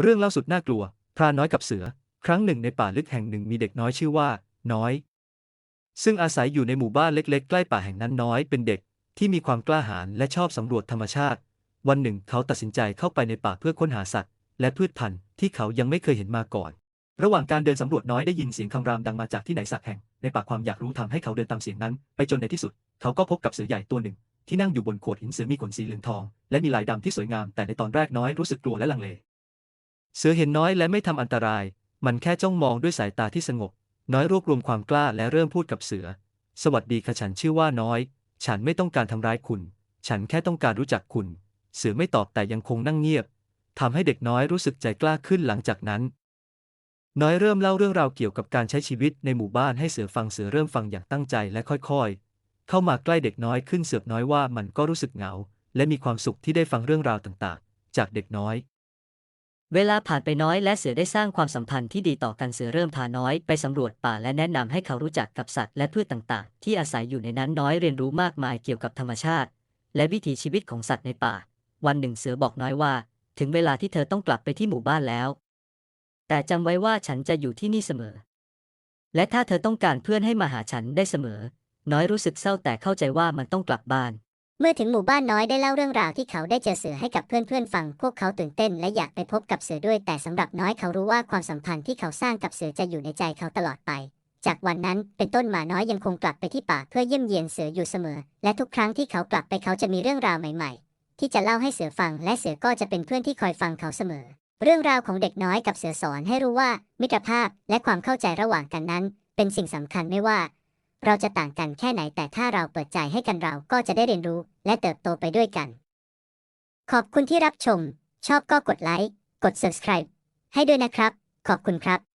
เรื่องเล่าสุดน่ากลัว พรานน้อยกับเสือ ครั้งหนึ่งในป่าลึกแห่งหนึ่งมีเด็กน้อยชื่อว่า น้อย ซึ่งอาศัยอยู่ในหมู่บ้านเล็ก ๆ ใกล้ป่าแห่งนั้นน้อยเป็นเด็กที่มีความกล้าหาญและชอบสำรวจธรรมชาติ วันหนึ่งเขาตัดสินใจเข้าไปในป่าเพื่อค้นหาสัตว์ และพืชพันธุ์ที่เขายังไม่เคยเห็นมาก่อน ระหว่างการเดินสำรวจน้อยได้ยินเสียงคำรามดังมาจากที่ไหนสักแห่ง ในป่าความอยากรู้ทำให้เขาเดินตามเสียงนั้น ไปจนในที่สุด เขาก็พบกับเสือใหญ่ตัวหนึ่ง ที่นั่งอยู่บนโขดหินเสือมีขนสีเหลืองทอง และมีลายดำที่สวยงาม แต่ในตอนแรกน้อยรู้สึกกลัวและลังเล เสือเห็นน้อยและไม่ทำอันตราย มันแค่จ้องมองด้วยสายตาที่สงบ น้อยรวบรวมความกล้าและเริ่มพูดกับเสือ สวัสดีค่ะฉันชื่อว่าน้อย ฉันไม่ต้องการทำร้ายคุณ ฉันแค่ต้องการรู้จักคุณ เสือไม่ตอบแต่ยังคงนั่งเงียบทำให้เด็กน้อยรู้สึกใจกล้าขึ้นหลังจากนั้น น้อยเริ่มเล่าเรื่องราวเกี่ยวกับการใช้ชีวิตในหมู่บ้านให้เสือฟังเสือเริ่มฟังอย่างตั้งใจและค่อยๆ เข้ามาใกล้เด็กน้อยขึ้นเสือน้อยว่ามันก็รู้สึกเหงา และมีความสุขที่ได้ฟังเรื่องราวต่างๆ จากเด็กน้อย เวลาผ่านไปน้อยและเสือได้สร้างความสัมพันธ์ที่ดีต่อกันเสือเริ่มพาน้อยไปสำรวจป่าและแนะนำให้เขารู้จักกับสัตว์และพืชต่างๆ ที่อาศัยอยู่ในนั้นน้อยเรียนรู้มากมายเกี่ยวกับธรรมชาติ และวิถีชีวิตของสัตว์ในป่า วันหนึ่งเสือบอกน้อยว่า ถึงเวลาที่เธอต้องกลับไปที่หมู่บ้านแล้ว แต่จำไว้ว่าฉันจะอยู่ที่นี่เสมอ และถ้าเธอต้องการเพื่อนให้มาหาฉันได้เสมอ น้อยรู้สึกเศร้าแต่เข้าใจว่ามันต้องกลับบ้าน เมื่อถึงหมู่บ้านน้อยได้เล่าเรื่องราวที่เขาได้เจอเสือให้กับเพื่อนๆฟัง พวกเขาตื่นเต้นและอยากไปพบกับเสือด้วย แต่สำหรับน้อยเขารู้ว่าความสัมพันธ์ที่เขาสร้างกับเสือจะอยู่ในใจเขาตลอดไป จากวันนั้นเป็นต้นมาน้อยยังคงกลับไปที่ป่าเพื่อเยี่ยมเยียนเสืออยู่เสมอ และทุกครั้งที่เขากลับไปเขาจะมีเรื่องราวใหม่ ๆ ที่จะเล่าให้เสือฟัง และเสือก็จะเป็นเพื่อนที่คอยฟังเขาเสมอ เรื่องราวของเด็กน้อยกับเสือสอนให้รู้ว่า มิตรภาพและความเข้าใจระหว่างกันนั้น เป็นสิ่งสำคัญไม่ว่า เราจะต่างกันแค่ไหนแต่ถ้าเราเปิดใจให้กันเราก็จะได้เรียนรู้และเติบโตไปด้วยกัน ขอบคุณที่รับชม ชอบก็กดไลค์กด subscribe ให้ด้วยนะครับ ขอบคุณครับ